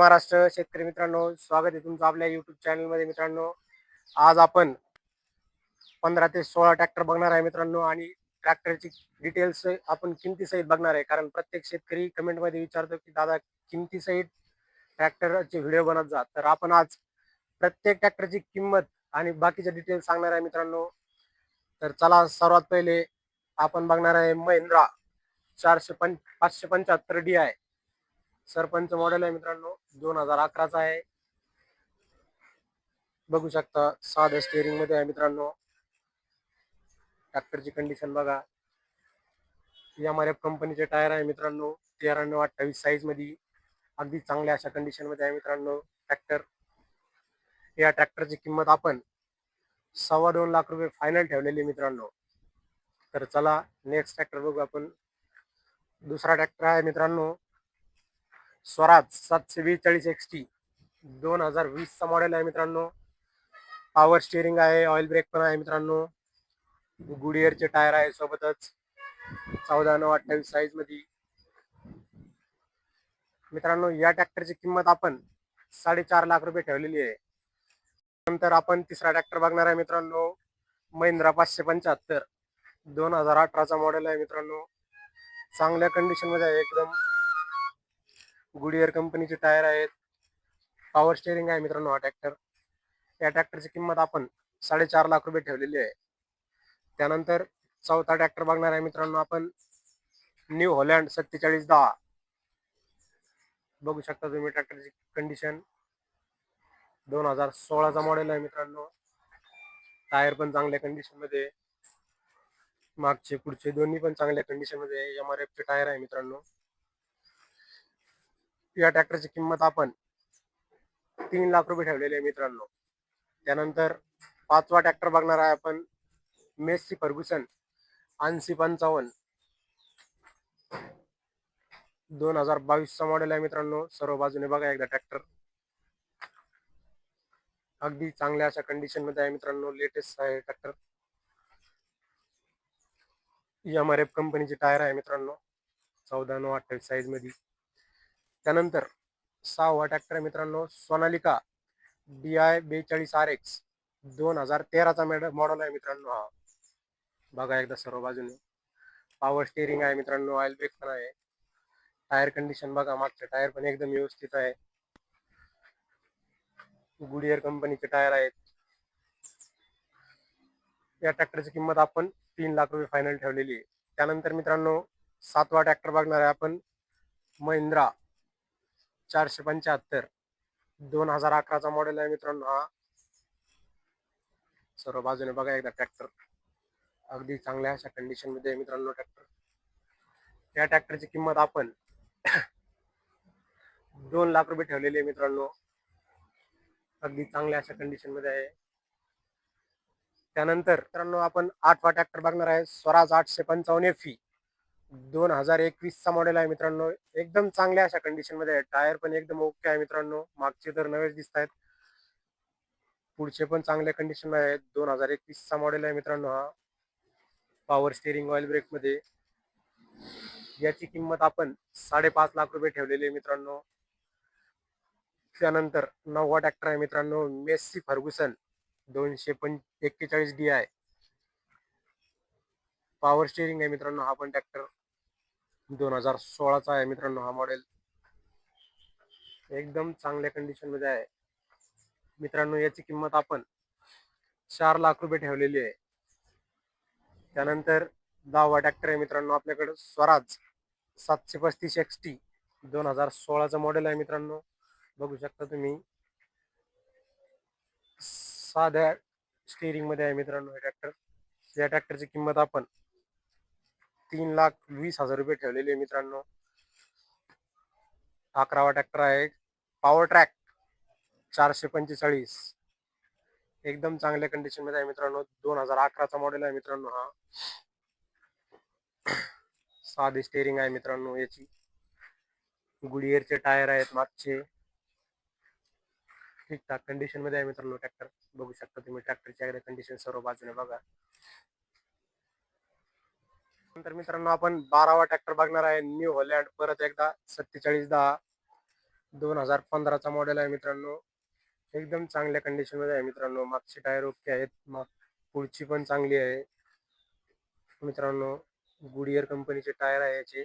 महाराष्ट्र शेतकरी मित्रांनो स्वागत आहे तुमचं आपल्या युट्यूब चॅनलमध्ये मित्रांनो. आज आपण पंधरा ते सोळा ट्रॅक्टर बघणार आहे मित्रांनो आणि ट्रॅक्टरची डिटेल्स आपण किमतीसहित बघणार आहे. कारण प्रत्येक शेतकरी कमेंटमध्ये विचारतो की दादा किमतीसहित ट्रॅक्टरचे व्हिडिओ बनत जा. तर आपण आज प्रत्येक ट्रॅक्टरची किंमत आणि बाकीचे डिटेल्स सांगणार आहे मित्रांनो. तर चला सर्वात पहिले आपण बघणार आहे महिंद्रा चारशे पं पाचशे पंच्याहत्तर डी आहे सरपंच मॉडेल आहे मित्रांनो. दोन हजार अकराचा आहे. बघू शकता साध्या स्टेअरिंगमध्ये आहे मित्रांनो. ट्रॅक्टरची कंडिशन बघा. एम आर एफ कंपनीचे टायर आहे मित्रांनो. तेराण्णव अठ्ठावीस साईजमध्ये अगदी चांगल्या अशा कंडिशनमध्ये आहे मित्रांनो. ट्रॅक्टर या ट्रॅक्टरची किंमत आपण सव्वा दोन लाख रुपये फायनल ठेवलेली मित्रांनो. तर चला नेक्स्ट ट्रॅक्टर बघू आपण. दुसरा ट्रॅक्टर आहे मित्रांनो. स्वराज सातशे बेचाळीस एक्स टी दोन हजार वीसचा मॉडेल आहे मित्रांनो. पॉवर स्टिअरिंग आहे ऑइल ब्रेक पण आहे मित्रांनो. गुडियरचे टायर आहे सोबतच. चौदा नऊ अठ्ठावीस साईजमध्ये मित्रांनो या ट्रॅक्टरची किंमत आपण साडेचार लाख रुपये ठेवलेली आहे. नंतर आपण तिसरा ट्रॅक्टर बघणार आहे मित्रांनो. महिंद्रा पाचशे पंच्याहत्तर. दोन हजार अठराचा मॉडेल आहे मित्रांनो. चांगल्या कंडिशनमध्ये आहे एकदम. गुडियर कंपनीचे टायर आहेत. पॉवर स्टेअरिंग आहे मित्रांनो हा ट्रॅक्टर या ट्रॅक्टरची किंमत आपण साडेचार लाख रुपये ठेवलेली आहे. त्यानंतर चौथा ट्रॅक्टर बघणार आहे मित्रांनो आपण. न्यू हॉलँड सत्तेचाळीस दहा. बघू शकता तुम्ही ट्रॅक्टरची कंडिशन दोन हजार सोळाचा मॉडेल आहे मित्रांनो. टायर पण चांगल्या कंडिशनमध्ये मागचे पुढचे दोन्ही पण चांगल्या कंडिशनमध्ये एम आर एफ चे टायर आहे मित्रांनो. या ट्रॅक्टरची किंमत आपण तीन लाख रुपये ठेवलेली आहे मित्रांनो. त्यानंतर पाचवा ट्रॅक्टर बघणार आहे आपण मेस्सी फर्ग्युसन ऐंशी पंचावन्न. दोन हजार बावीसचा मॉडेल आहे मित्रांनो सर्व बाजूने बघा एकदा ट्रॅक्टर अगदी चांगल्या अशा कंडिशनमध्ये आहे मित्रांनो लेटेस्ट आहे ट्रॅक्टर एम आर एफ कंपनीचे टायर आहे मित्रांनो चौदा नऊ अठ्ठावीस साईजमध्ये त्यानंतर सहावा ट्रॅक्टर आहे मित्रांनो सोनालिका डी आय बेचाळीस आर एक्स दोन हजार तेराचा मॉडेल आहे मित्रांनो हा. बघा एकदा सर्व बाजूने. पॉवर स्टेअरिंग आहे मित्रांनो ऑइल ब्रेक पण आहे. टायर कंडिशन बघा मागचे टायर पण एकदम व्यवस्थित आहे. गुडियर कंपनीचे टायर आहेत. या ट्रॅक्टरची किंमत आपण तीन लाख रुपये फायनल ठेवलेली आहे. त्यानंतर मित्रांनो सातवा ट्रॅक्टर बघणार आहे आपण महिंद्रा. चारशे पंच्याहत्तर. दोन हजार अकराचा मॉडेल आहे मित्रांनो हा. सर्व बाजूने बघा एकदा ट्रॅक्टर अगदी चांगल्या अशा कंडिशनमध्ये आहे मित्रांनो ट्रॅक्टर या ट्रॅक्टरची किंमत आपण दोन लाख रुपये ठेवलेली आहे मित्रांनो. अगदी चांगल्या अशा कंडिशनमध्ये आहे. त्यानंतर मित्रांनो आपण आठवा ट्रॅक्टर बघणार आहे. स्वराज आठशे पंचावन्न एफ दोन हजार एकवीसचा मॉडेल आहे मित्रांनो. एकदम चांगल्या अशा कंडिशनमध्ये आहे. टायर पण एकदम ओके आहे मित्रांनो. मागचे तर नवेच दिसत आहेत. पुढचे पण चांगल्या कंडिशनमध्ये आहेत. दोन हजार एकवीसचा मॉडेल आहे मित्रांनो हा. पॉवर स्टेअरिंग ऑइल ब्रेकमध्ये. याची किंमत आपण साडेपाच लाख रुपये ठेवलेली आहे मित्रांनो. त्यानंतर नववा ट्रॅक्टर आहे मित्रांनो. मेस्सी फर्ग्युसन दोनशे पण एक्केचाळीस डी आय पॉवर स्टेअरिंग आहे मित्रांनो. हा पण ट्रॅक्टर दोन हजार सोळाचा आहे मित्रांनो हा मॉडेल एकदम चांगल्या कंडिशनमध्ये आहे. मित्रांनो याची किंमत आपण चार लाख रुपये ठेवलेली आहे. त्यानंतर दहावा ट्रॅक्टर आहे मित्रांनो आपल्याकडे. स्वराज सातशे पस्तीस एक्सटी दोन हजार सोळाचं मॉडेल आहे मित्रांनो. बघू शकता तुम्ही. साध्या स्टेअरिंगमध्ये आहे मित्रांनो हे ट्रॅक्टर या ट्रॅक्टरची किंमत आपण तीन लाख वीस हजार रुपये ठेवलेले आहे मित्रांनो. अकरावा ट्रॅक्टर आहे. पॉवर ट्रॅक चारशे पंचेचाळीस. एकदम चांगल्या कंडिशनमध्ये आहे मित्रांनो. दोन हजार अकराचा मॉडेल आहे मित्रांनो हा. साधी स्टेअरिंग आहे मित्रांनो याची. गुडियरचे टायर आहेत मागचे. ठीकठाक कंडिशनमध्ये आहे मित्रांनो ट्रॅक्टर बघू शकता तुम्ही ट्रॅक्टरची कंडिशन सर्व बाजूने बघा. नंतर मित्रांनो आपण बारावा ट्रॅक्टर बघणार आहे. न्यू हॉलँड परत एकदा सत्तेचाळीस दहा दोन हजार पंधराचा मॉडेल आहे मित्रांनो. एकदम चांगल्या कंडिशनमध्ये आहे मित्रांनो. मागचे टायर ओके आहेत. माग पुढची पण चांगली आहे. मित्रांनो गुडियर कंपनीचे टायर आहे याचे.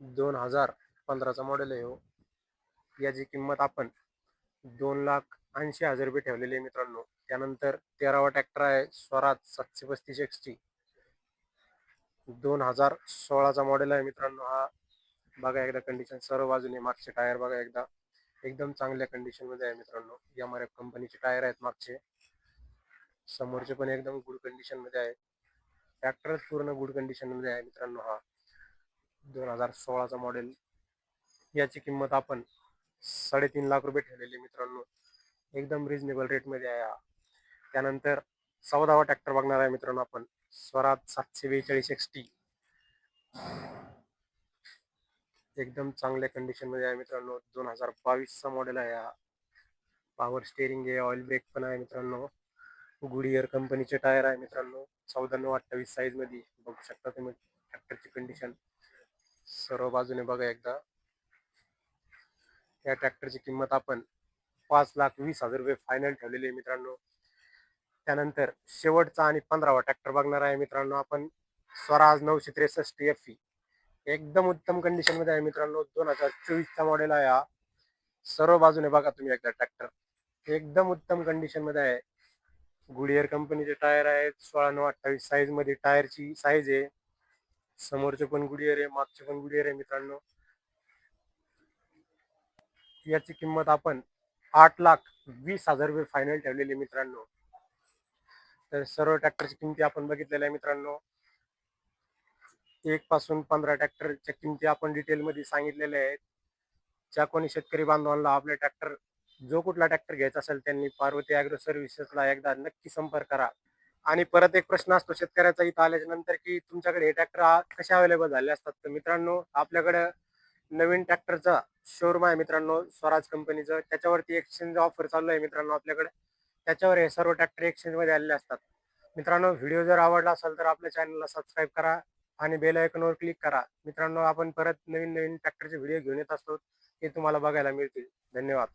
दोन हजार पंधराचा मॉडेल आहे हो. याची किंमत आपण दोन लाख ऐंशी हजार रुपये ठेवलेली आहे मित्रांनो. त्यानंतर तेरावा ट्रॅक्टर आहे स्वराज सातशे पस्तीस एक्सटी दोन हजार सोळाचा मॉडेल आहे मित्रांनो हा. बघा एकदा कंडिशन सर्व बाजूने मागचे टायर बघा एकदा. एकदम चांगल्या कंडिशनमध्ये आहे मित्रांनो. एम आर एफ कंपनीचे टायर आहेत मागचे. समोरचे पण एकदम गुड कंडिशनमध्ये आहे. ट्रॅक्टरच पूर्ण गुड कंडिशनमध्ये आहे मित्रांनो हा. दोन हजार सोळाचा मॉडेल याची किंमत आपण साडेतीन लाख रुपये ठेवलेली आहे मित्रांनो. एकदम रिजनेबल रेटमध्ये आहे हा. त्यानंतर चौदावा ट्रॅक्टर बघणार आहे मित्रांनो आपण. स्वराज सातशे बेचाळीस एक्स टी एकदम चांगल्या कंडिशनमध्ये आहे मित्रांनो. दोन हजार बावीसचा मॉडेल आहे हा. पॉवर स्टेअरिंग आहे ऑइल ब्रेक पण आहे मित्रांनो. गुडियर कंपनीचे टायर आहे मित्रांनो. चौदा अठ्ठावीस साईजमध्ये. बघू शकता तुम्ही ट्रॅक्टरची कंडिशन सर्व बाजूने बघा एकदा. या ट्रॅक्टरची किंमत आपण पाच लाख वीस हजार रुपये फायनल ठेवलेली आहे मित्रांनो. त्यानंतर शेवटचा आणि पंधरावा ट्रॅक्टर बघणार आहे मित्रांनो आपण. स्वराज नऊशे त्रेसष्ट एफ ई एकदम उत्तम कंडिशनमध्ये आहे मित्रांनो. दोन हजार चोवीसचा मॉडेल आहे हा. सर्व बाजूने बघा तुम्ही एकदा ट्रॅक्टर एकदम उत्तम कंडिशनमध्ये आहे. गुडियर कंपनीचे टायर आहेत. सोळा नऊ अठ्ठावीस साईजमध्ये टायरची साईज आहे. समोरचे पण गुडियर आहे मागचे पण गुडियर आहे मित्रांनो. याची किंमत आपण आठ लाख वीस हजार रुपये फायनल ठेवलेली मित्रांनो. तर सर्व ट्रॅक्टरची किमती आपण बघितलेल्या आहे मित्रांनो. एक पासून पंधरा ट्रॅक्टरच्या किमती आपण डिटेलमध्ये सांगितलेल्या आहेत. ज्या कोणी शेतकरी बांधवांना आपले ट्रॅक्टर जो कुठला ट्रॅक्टर घ्यायचा असेल त्यांनी पार्वती अॅग्रो सर्व्हिसेसला एकदा नक्की संपर्क करा. आणि परत एक प्रश्न असतो शेतकऱ्याचा इथं आल्याच्यानंतर की तुमच्याकडे हे ट्रॅक्टर कसे अवेलेबल झाले असतात? तर मित्रांनो आपल्याकडे नवीन ट्रॅक्टरचा शोरूम आहे मित्रांनो स्वराज कंपनीचं त्याच्यावरती एक्सचेंज ऑफर चालू आहे मित्रांनो आपल्याकडे. त्याच्यावर हे सर्व ट्रॅक्टर एक्सचेंजमध्ये आलेले असतात. मित्रांनो व्हिडिओ जर आवडला असेल तर आपल्या चॅनलला सबस्क्राईब करा आणि बेल आयकॉनवर क्लिक करा. मित्रांनो आपण परत नवीन नवीन ट्रॅक्टरचे व्हिडिओ घेऊन येत असतो. ते तुम्हाला बघायला मिळतील. धन्यवाद.